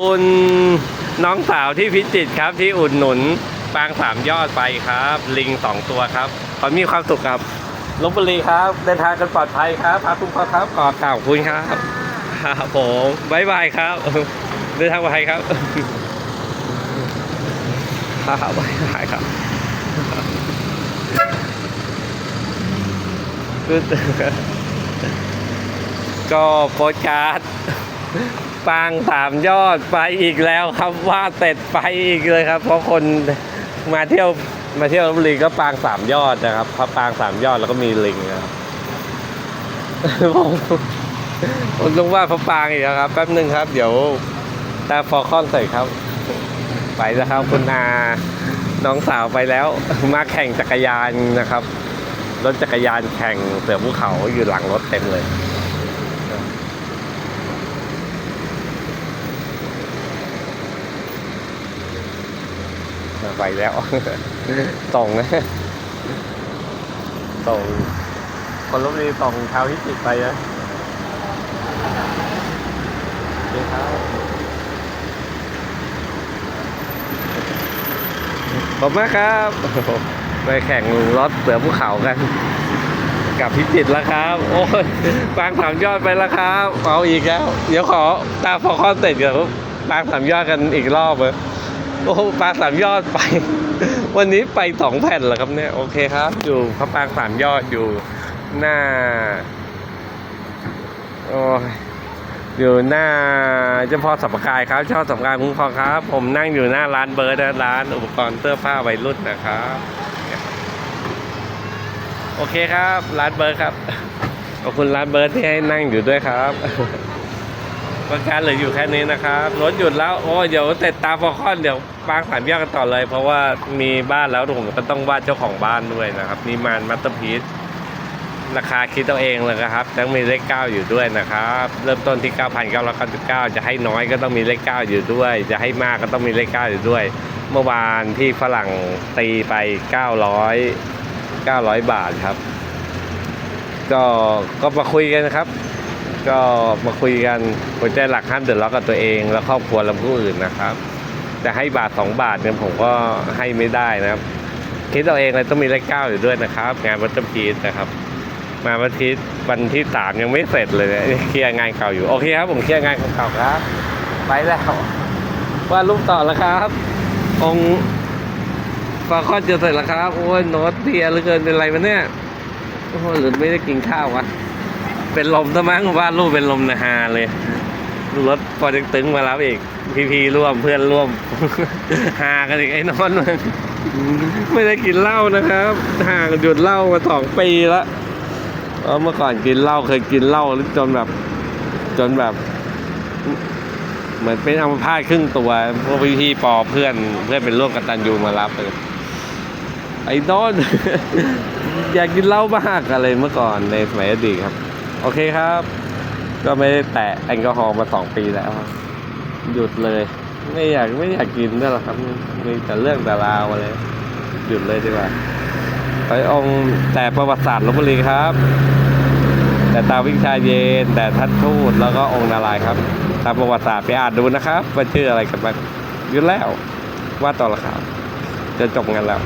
คุณน้องสาวที่พิจิตรครับที่อุดหนุนปางสามยอดไปครับ ลิงสองตัวครับขอมีความสุขครับลบบุรีครับ เดินทางกันปลอดภัยครับพาคุณพ่อครับขอบขอบคุณครับครับผมบายบายครับ เดินทางปลอดภัยครับครับบายบายครับคือก็โปรการ์ด ปางสามยอดไปอีกแล้วครับว่าเสร็จไปอีกเลยครับ เพราะคนมาเที่ยวมาเที่ยวลพบุรีก็ปางสามยอดนะครับพระปางสามยอดแล้วก็มีลิงนะครับผมผมต้องว่าพระปางอีกแล้วครับ แป๊บหนึ่งครับ เดี๋ยวตาฟอคอนเสร็จครับ ไปแล้วครับ คุณอาน้องสาวไปแล้ว มาแข่งจักรยานนะครับรถจักรยานแข่งเสือภูเขาอยู่หลังรถเต็มเลย ไปแล้วส่งนะส่งคนลบรีส่งเท้าที่จิตไปนะดีครับขอบคุณมากครับ ไปแข่งรถเสือภูเขากันกับพิจิตแล้วครับ โอ้ยบางสามยอดไปแล้วครับ เอาอีกแล้ว เดี๋ยวขอตาพอคอนเสร็จเดี๋ยวบางสามยอดกันอีกรอบเลย โอ้ปางสามยอดไป วันนี้ไปสองแผ่นแล้วครับเนี่ยโอเคครับ อยู่พระปางสามยอดอยู่หน้าโอ้ยอยู่หน้าเจ้าพ่อสัมปกายครับเจ้าสัมปกายคุ้มครองครับ ผมนั่งอยู่หน้าร้านเบิร์ดนะร้านอุปกรณ์เสื้อผ้าวัยรุ่นนะครับโอเคครับร้านเบิร์ดครับขอบคุณร้านเบิร์ดที่ให้นั่งอยู่ด้วยครับประการเหลืออยู่แค่นี้นะครับรถหยุดแล้วโอ้เดี๋ยวเสร็จตาฟอคอนเดี๋ยว ปางสามยอดกันต่อเลย เพราะว่ามีบ้านแล้วผมก็ต้องวาดเจ้าของบ้านด้วยนะครับ นี่มานมัตเตอร์พีซราคาคิดเอาเองเลยนะครับต้องมีเลขเก้าอยู่ด้วยนะครับ เริ่มต้นที่ 9,999 จะให้น้อยก็ต้องมีเลขเก้าอยู่ด้วย จะให้มากก็ต้องมีเลขเก้าอยู่ด้วย เมื่อวานที่ฝรั่งตีไป 900 900 บาทครับ ก็ก็มาคุยกันนะครับ ก็มาคุยกันหัวใจหลักห้ามเดือดร้อนกับตัวเอง และครอบครัวและผู้อื่นนะครับ จะให้บาทสองบาทเนี่ยผมก็ให้ไม่ได้นะครับ คิดเอาเองเลยต้องมีเลขเก้าอยู่ด้วยนะครับ งานวัตถุพีชนะครับ มาวันที่วันที่สามยังไม่เสร็จเลยเนี่ยเคลียร์งานเก่าอยู่ โอเคครับ ผมเคลียร์งานเก่าครับ ไปแล้วว่าดรูปต่อแล้วครับ องค์ฟาคอนจะเสร็จแล้วครับ โอ้ยโน้ตเพียเหลือเกินเป็นไรวะเนี่ยโอ้หรือไม่ได้กินข้าววะเป็นลมซะมั้งว่าดรูปเป็นลมนะฮาเลย รถพอจึงตึงมารับอีก พีพีร่วมเพื่อนร่วมฮากันอีกไอ้นอนมันไม่ได้กินเหล้านะครับห่างหยุดเหล้ามาสองปีแล้วเออเมื่อก่อนกินเหล้าเคยกินเหล้าจนแบบ จนแบบ เหมือนเป็นอัมพาตครึ่งตัวพวกพี่ๆปอเพื่อนเพื่อนเป็นร่วมกตันยูมารับเลยไอ้นอนอยากกินเหล้ามากอะไรเมื่อก่อนในสมัยอดีตครับ โอเคครับ ก็ไม่ได้แตะแอลกอฮอล์มาสองปีแล้ว หยุดเลย ไม่อยากไม่อยากกินด้วยหรอกครับมีแต่เรื่องแต่ราวอะไรหยุดเลยดีกว่าไปองแต่ประวัติศาสตร์ลบบุรีครับ แต่ตาวิชาเย็น แต่ทัดทูตแล้วก็องค์นารายครับ ตามประวัติศาสตร์ไปอ่านดูนะครับว่าชื่ออะไรกันบ้างหยุดแล้วว่าต่อละครับจะจบงานแล้ว